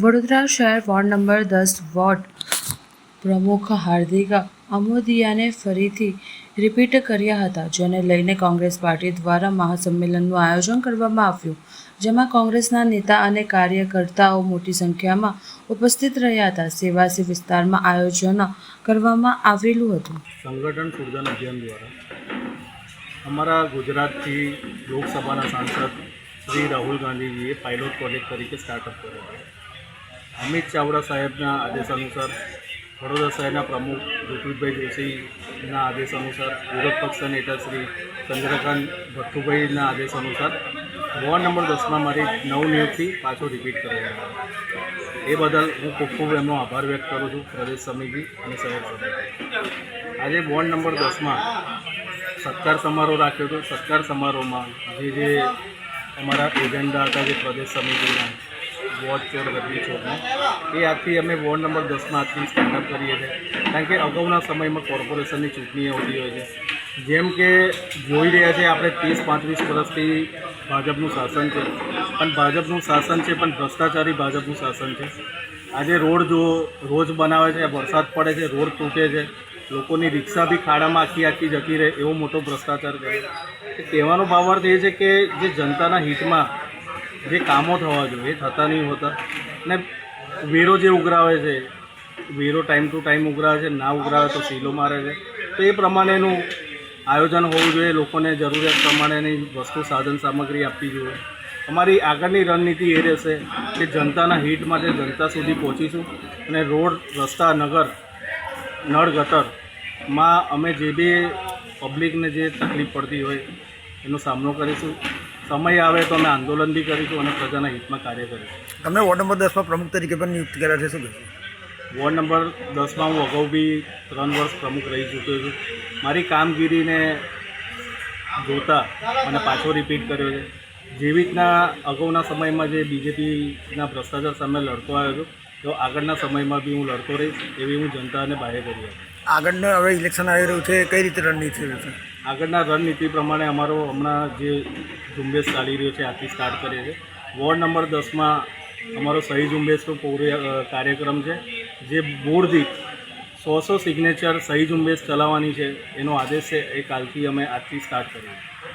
વડોદરા શહેર ward number દસ ward પ્રમુખ હાર્દિક અમોદિયાને ફરીથી રિપીટ કર્યા હતા, જેને લઈને કોંગ્રેસ પાર્ટી દ્વારા મહાસંમેલનનું આયોજન કરવામાં આવ્યું, જેમાં કોંગ્રેસના નેતા અને કાર્યકર્તાઓ મોટી સંખ્યામાં ઉપસ્થિત રહ્યા હતા. સેવાસી વિસ્તારમાં આયોજન કરવામાં આવેલું હતું. સંગઠન સૂર્જન અભિયાન દ્વારા અમારા ગુજરાતથી લોકસભાના સાંસદ શ્રી રાહુલ ગાંધીજીએ પાયલોટ પ્રોજેક્ટ તરીકે સ્ટાર્ટઅપ કર્યો અમિત ચાવડા સાહેબના આદેશ અનુસાર વડોદરા શહેરના પ્રમુખ ઋત્વિકભાઈ જોશીના આદેશ અનુસાર વિરોધ પક્ષના નેતા શ્રી ચંદ્રકાંત ભટ્ટુભાઈના આદેશ અનુસાર વોર્ડ નંબર દસમાં મારી નવ નિયુક્તિ પાછો રિપીટ કરવામાં એ બદલ હું ખૂબ ખૂબ એમનો આભાર વ્યક્ત કરું છું પ્રદેશ સમિતિ અને શહેર સમિતિ. આજે વોર્ડ નંબર દસમાં સત્કાર સમારોહ રાખ્યો હતો. સત્કાર સમારોહમાં જે જે અમારા એજન્ડા હતા, જે પ્રદેશ સમિતિના વોર્ડ ચોર ગતિ ચોરને એ આજથી અમે વોર્ડ નંબર દસમાં આજથી સ્ટાર્ટઅપ કરીએ છીએ. કારણ કે અગાઉના સમયમાં કોર્પોરેશનની ચૂંટણી આવતી હોય છે. જેમ કે જોઈ રહ્યા છે આપણે ત્રીસ પાંત્રીસ વર્ષથી ભાજપનું શાસન છે. પણ ભાજપનું શાસન છે, પણ ભ્રષ્ટાચારી ભાજપનું શાસન છે. આજે રોડ જો, રોજ બનાવે છે, વરસાદ પડે છે, રોડ તૂટે છે. લોકોની રિક્ષા બી ખાડામાં આખી આખી જતી રહે, એવો મોટો ભ્રષ્ટાચાર કરે કહેવાનો ભાવાર્થ એ છે કે જે જનતાના હિતમાં જે કામો થવા જોઈએ, એ થતા નહીં હોતા. ને વેરો જે ઉઘરાવે છે, વેરો ટાઈમ ટુ ટાઈમ ઉઘરાવે છે, ના ઉઘરાવે તો સીલો મારે છે. તો એ પ્રમાણેનું આયોજન હોવું જોઈએ. લોકોને જરૂરિયાત પ્રમાણેની વસ્તુ, સાધન, સામગ્રી આપવી જોઈએ. અમારી આગળની રણનીતિ એ રહેશે કે જનતાના હિત માટે જનતા સુધી પહોંચીશું અને રોડ, રસ્તા, નગર, નળ ગટરમાં અમે જે બી પબ્લિકને જે તકલીફ પડતી હોય, એનો સામનો કરીશું. સમય આવે તો અમે આંદોલન બી કરીશું અને પ્રજાના હિતમાં કાર્ય કરીશું. તમને વોર્ડ નંબર દસમાં પ્રમુખ તરીકે પણ નિયુક્ત કર્યા છે શું કહેશો? વોર્ડ નંબર દસમાં હું અગાઉ બી ત્રણ વર્ષ પ્રમુખ રહી ચૂક્યો છું. મારી કામગીરીને જોતા અને પાછો રિપીટ કર્યો છે. જેવી રીતના અગાઉના સમયમાં જે બીજેપીના ભ્રષ્ટાચાર સામે લડતો આવ્યો હતો તો આગળના સમયમાં બી હું લડતો રહીશ એવી હું જનતાને બાહ્ય કરી આગળને આગળનું હવે ઇલેક્શન આવી રહ્યું છે કઈ રીતે રણનીતિ રહેશે આગળના રણનીતિ પ્રમાણે અમારો હમણાં જે ઝુંબેશ ચાલી રહ્યો છે, આથી સ્ટાર્ટ કરીએ છીએ. વોર્ડ નંબર દસમાં અમારો સહી ઝુંબેશનો કાર્યક્રમ છે. જે બોર્ડથી સો સો સિગ્નેચર સહી ઝુંબેશ ચલાવવાની છે, એનો આદેશ છે, એ કાલથી અમે આજથી સ્ટાર્ટ કરીએ